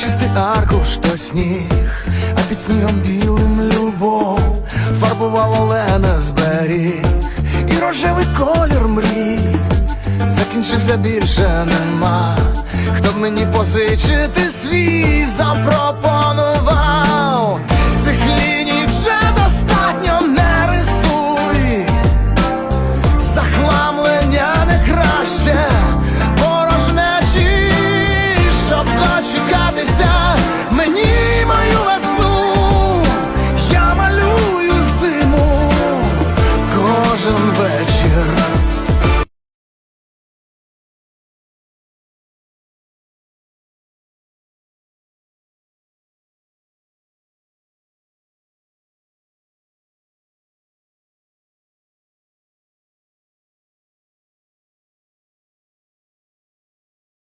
чистий аркуш, то сніг, а під снігом білим любов фарбував Олена зберіг, і рожевий колір мрій закінчився більше нема. Хто б мені позичити свій запропонував?